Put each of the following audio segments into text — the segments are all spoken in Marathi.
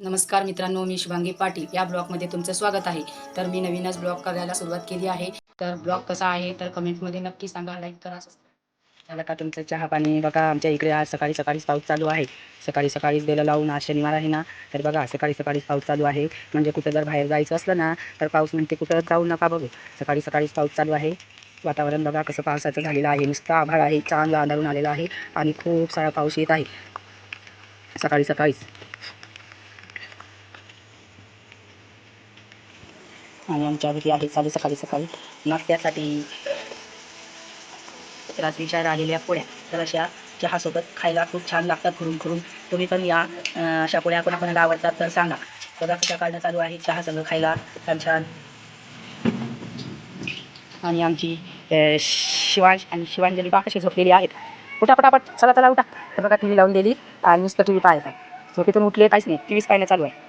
नमस्कार मित्रांनो मी शुभांगी पाटील. या ब्लॉगमध्ये तुमचं स्वागत आहे. तर मी नवीनच ब्लॉग करायला सुरुवात केली आहे. तर ब्लॉग कसा आहे तर कमेंटमध्ये नक्की सांगा. लाईक करा झालं का तुमचं चहा पाणी बघा. आमच्या इकडे आज सकाळी सकाळीच पाऊस चालू आहे. सकाळी सकाळीच बेलं लावून आज शनिवार आहे ना. तर बघा सकाळी सकाळीच पाऊस चालू आहे. म्हणजे कुठं जर बाहेर जायचं असलं ना तर पाऊस म्हणते कुठं जाऊ नका बघू. सकाळी सकाळीच पाऊस चालू आहे. वातावरण बघा कसं पावसाचं झालेलं आहे. नुसतं आभाळ आहे चांगलं आधारून आलेलं आहे. आणि खूप सारा पाऊस येत आहे. सकाळी सकाळीच. आणि आमच्या घरी आहे चालू सकाळी सकाळी. नाश्त्यासाठी रात्रीच्या राहिलेल्या पोळ्या तर अशा चहासोबत खायला खूप छान लागतात खुरून खुरून तुम्ही पण या अशा पोळ्या कोणाकोणाला आवडतात तर सांगा. बघा कशा काढणं चालू आहे. चहा सगळं खायला छान छान. आणि आमची शिवांश आणि शिवांजली बा कशी झोपलेली आहेत. उठा पटापट. चला चला उठा. तर बघा टी व्ही लावून दिली आणि नुसतं टी व्ही पाहायचा झोपेतून उठले काहीच नाही. टी व्हीच पाहणं चालू आहे.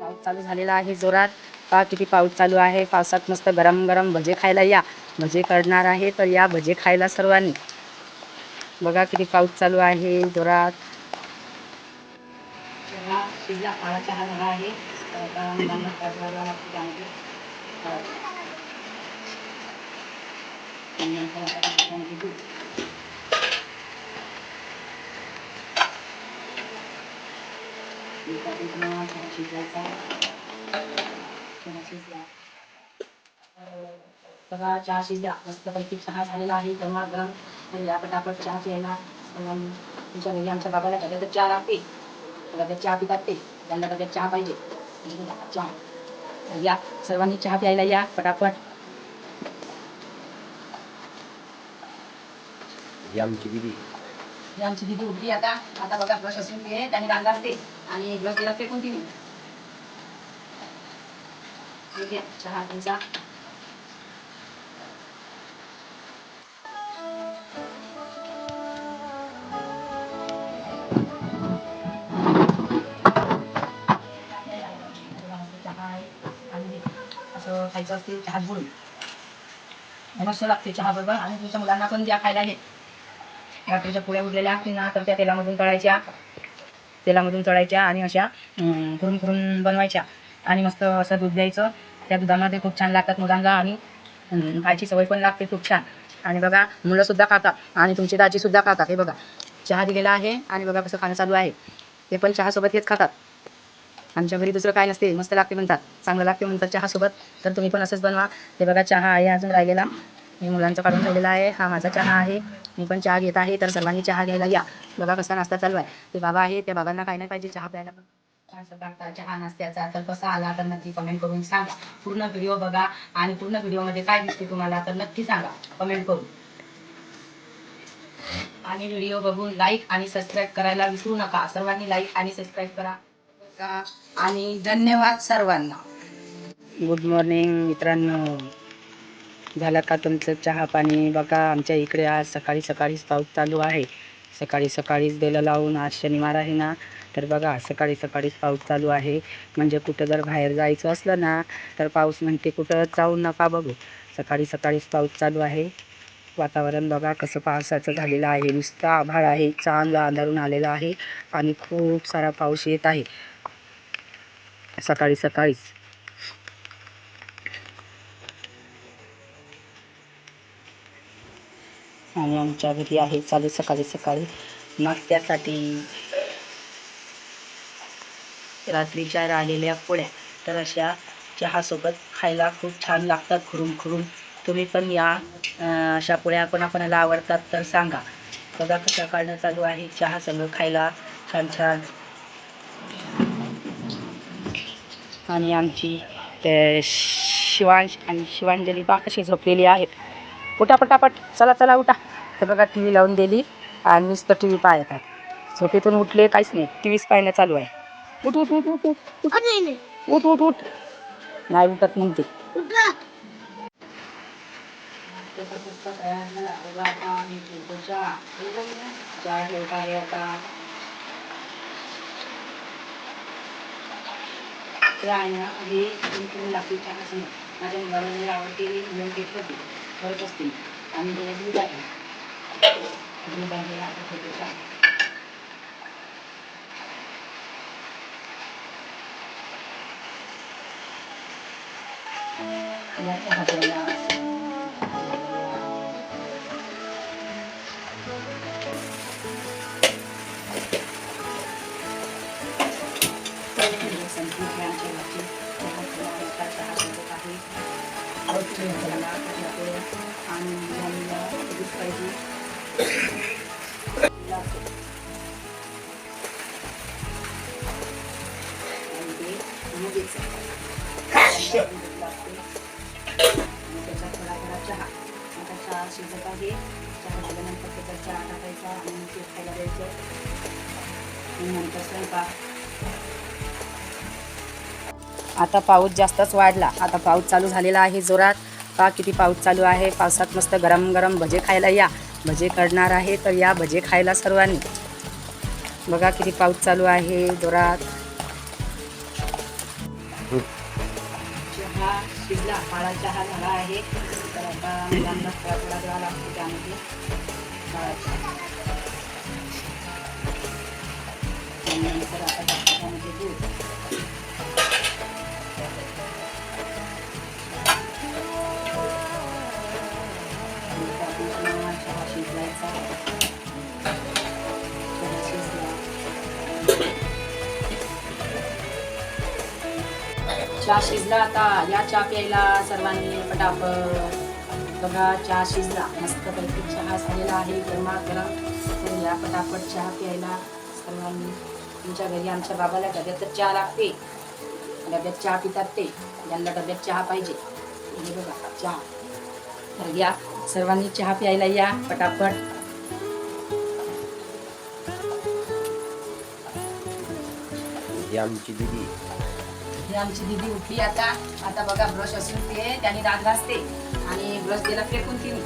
पाऊस चालू झालेला आहे जोरात. पा किती पाऊस चालू आहे. पावसात मस्त गरम गरम भजे खायला या. भजे करणार आहे तर या भजे खायला सर्वांनी. बघा किती पाऊस चालू आहे जोरात. बघा चहा शिजल्या मस्तपैकी चहा झालेला आहे गरमा गरम तर या पटापट चहा प्यायला सर्वांनी तुमच्या घरी आमच्या बाबाला त्याच्या तर चहा लागते त्याच्यात चहा पितात ते. त्यांना त्याच्यात चहा पाहिजे. चहा. या सर्वांनी चहा प्यायला या पटापट आमची दिदी आमची दिदी उठली आता. आता बघा ब्रश असून घे त्याने दांड असते. आणि ब्रश दिला फेकून घ्या, चहा तुमचा. खायचं असते चहा बुडून. मस्त लागते चहा बरोबर. आणि तुमच्या मुलांना पण द्या खायला हे. रात्रीच्या पोळ्या उरलेल्या असतील ना तर त्या तेलामधून तळायच्या. तेलामधून तळायच्या आणि अशा अं, करून करून बनवायच्या. आणि मस्त असं दूध द्यायचं. त्या दुधामध्ये खूप छान लागतात मुलांना आणि खायची सवय पण लागते खूप छान. आणि बघा मुलंसुद्धा खातात. आणि तुमची दाजीसुद्धा खातात. हे बघा. चहा दिलेला आहे आणि बघा कसं खाणं चालू आहे. ते पण चहासोबत हेच खातात. आमच्या घरी दुसरं काय नसते मस्त लागते म्हणतात चांगलं लागते म्हणतात चहासोबत. तर तुम्ही पण असंच बनवा. ते बघा चहा आहे अजून राहिलेला. मी मुलांचा काढून ठेवलेला आहे. हा माझा चहा आहे. मी पण चहा घेत आहे. तर सर्वांनी चहा घ्यायला या. बघा कसा नाश्ता चालू आहे. ते बाबा आहे त्या बाबांना काय नाही पाहिजे चहा प्यायला. चहा नाश्त्याचा. तर कसा आला तर नक्की कमेंट करून सांगा. पूर्ण व्हिडिओ बघा आणि पूर्ण व्हिडिओमध्ये काय दिसते तुम्हाला तर नक्की सांगा. कमेंट करून. आणि व्हिडिओ बघून लाईक आणि सबस्क्राईब करायला विसरू नका. सर्वांनी लाईक आणि सबस्क्राईब करा. आणि धन्यवाद सर्वांना. गुड मॉर्निंग मित्रांनो. झालं का तुमचं चहा पाणी? बघा आमच्या इकडे आज सकाळी सकाळीच पाऊस चालू आहे. सकाळी सकाळीच बेलं लावून आज शनिवार आहे ना. तर बघा सकाळी सकाळीच पाऊस चालू आहे. म्हणजे कुठं जर बाहेर जायचं असलं ना तर पाऊस म्हणते कुठं जाऊ नका बघू. सकाळी सकाळीच पाऊस चालू आहे. वातावरण बघा कसं पावसाचं झालेलं आहे. नुसतं आभाळ आहे चांगलं अंधारून आलेलं आहे. आणि खूप सारा पाऊस येत आहे. सकाळी सकाळीच. आणि आमच्या घरी आहे चालू सकाळी सकाळी. नाश्त्यासाठी रात्रीच्या राहिलेल्या पोळ्या तर अशा चहासोबत खायला खूप छान लागतात खुरून खुरून तुम्ही पण या अं, अशा पोळ्या कोणाकोणाला आवडतात तर सांगा. बघा कशा काढणं चालू आहे चहा सगळं खायला छान छान. आणि आमची ते शिवांश आणि शिवांजली बा कशी झोपलेली आहेत. उठा पटापट चला चला उठा. तर बघा टी व्ही लावून दिली आणि नुसतं टी व्ही पाहत आहेत. झोपेतून उठले काहीच नाही. टी व्हीच पाहणं चालू आहे. उठ उठ उठ उठ उठ. उठ उठ उठ. नाही उठत म्हणते. ते आहे ना हे तुम्ही लागते चहा समोर माझ्या मुलाला लई आवडते म्हणून घेत होती करत असते आणि त्याला दूध आहे. दूध आहे आता ठेवते चहा आणि पाहिजे थोडा थोडा चहा आता चहा शिजत आहे चहा झाल्यानंतर त्याच्यात चहा टाकायचा आणि ते खायला द्यायचं आणि नंतर स्वयंपाक आता पाऊस जास्तच वाढला. आता पाऊस चालू झालेला आहे जोरात. का किती पाऊस चालू आहे? पावसात मस्त गरम गरम भजे खायला या. भजे करणार आहे तर या भजे खायला सर्वांनी. बघा किती पाऊस चालू आहे जोरात. चहा शिजला काळा चहा झाला आहे. तर आता मुलांना थोडा थोडा द्यावा लागतो त्यामध्ये. चहा शिजला आता. या चहा प्यायला सर्वांनी पटापट बघा चहा शिजला. मस्तपैकी चहा झालेला आहे. गरमागरम तर या पटापट चहा प्यायला सर्वांनी तुमच्या घरी आमच्या बाबाला डब्यातच चहा लागते. डब्यात चहा पितात ते. ज्यांना डब्यात चहा पाहिजे. हे बघा चहा. तर या. सर्वांनी चहा प्यायला या पटापट. आमची दिदी. ही आमची दिदी उठली आता. आता बघा ब्रश असून ते त्याने दात घासते. आणि ब्रश दिला फेकून तिने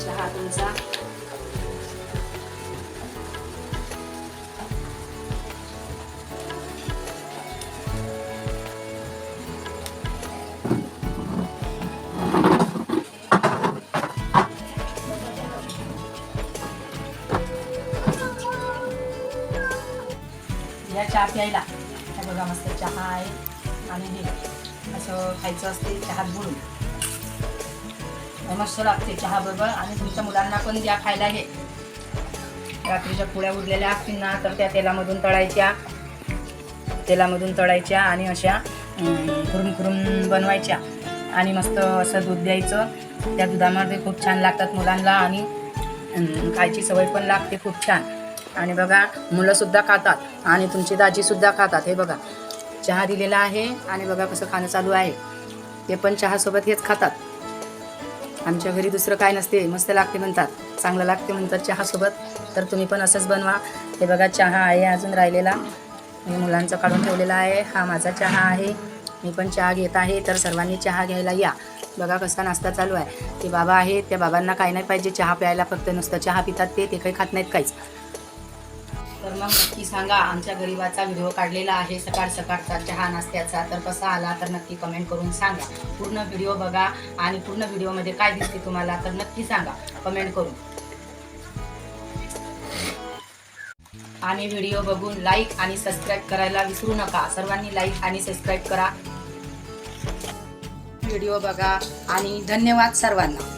चहा तुमचा. प्यायला हे बघा मस्त चहा आहे आणि हे असं खायचं असते चहात बुडून. मस्त लागते चहा बरोबर आणि तुमच्या मुलांना पण द्या खायला हे. रात्रीच्या पुड्या उरलेल्या असतील ना तर त्या तेलामधून तळायच्या. तेलामधून तळायच्या आणि अशा अं, खुरून बनवायच्या. आणि मस्त असं दूध द्यायचं. त्या दुधामध्ये खूप छान लागतात मुलांना आणि खायची सवय पण लागते खूप छान. आणि बघा मुलंसुद्धा खातात आणि तुमची दाजीसुद्धा खातात. हे बघा चहा दिलेला आहे आणि बघा कसं खाणं चालू आहे. ते पण चहासोबत हेच खातात. आमच्या घरी दुसरं काय नसते मस्त लागते म्हणतात. चांगलं लागते म्हणतात चहासोबत. तर तुम्ही पण असंच बनवा. हे बघा चहा आहे अजून राहिलेला. मी मुलांचा काढून ठेवलेला आहे. हा माझा चहा आहे. मी पण चहा घेत आहे. तर सर्वांनी चहा घ्यायला या. बघा कसा नाश्ता चालू आहे. ते बाबा आहेत. त्या बाबांना काय नाही पाहिजे. चहा प्यायला फक्त नुसतं चहा पितात ते. ते काही खात नाहीत काहीच. तर मग नक्की सांगा आमच्या गरीबाचा व्हिडिओ काढलेला आहे सकाळ सकाळचा चहा नाश्त्याचा. तर कसा आला तर नक्की कमेंट करून सांगा. पूर्ण व्हिडिओ बघा आणि पूर्ण व्हिडिओमध्ये काय दिसते तुम्हाला तर नक्की सांगा. कमेंट करून. आणि व्हिडिओ बघून लाईक आणि सबस्क्राईब करायला विसरू नका. सर्वांनी लाईक आणि सबस्क्राईब करा. व्हिडिओ बघा आणि धन्यवाद सर्वांना.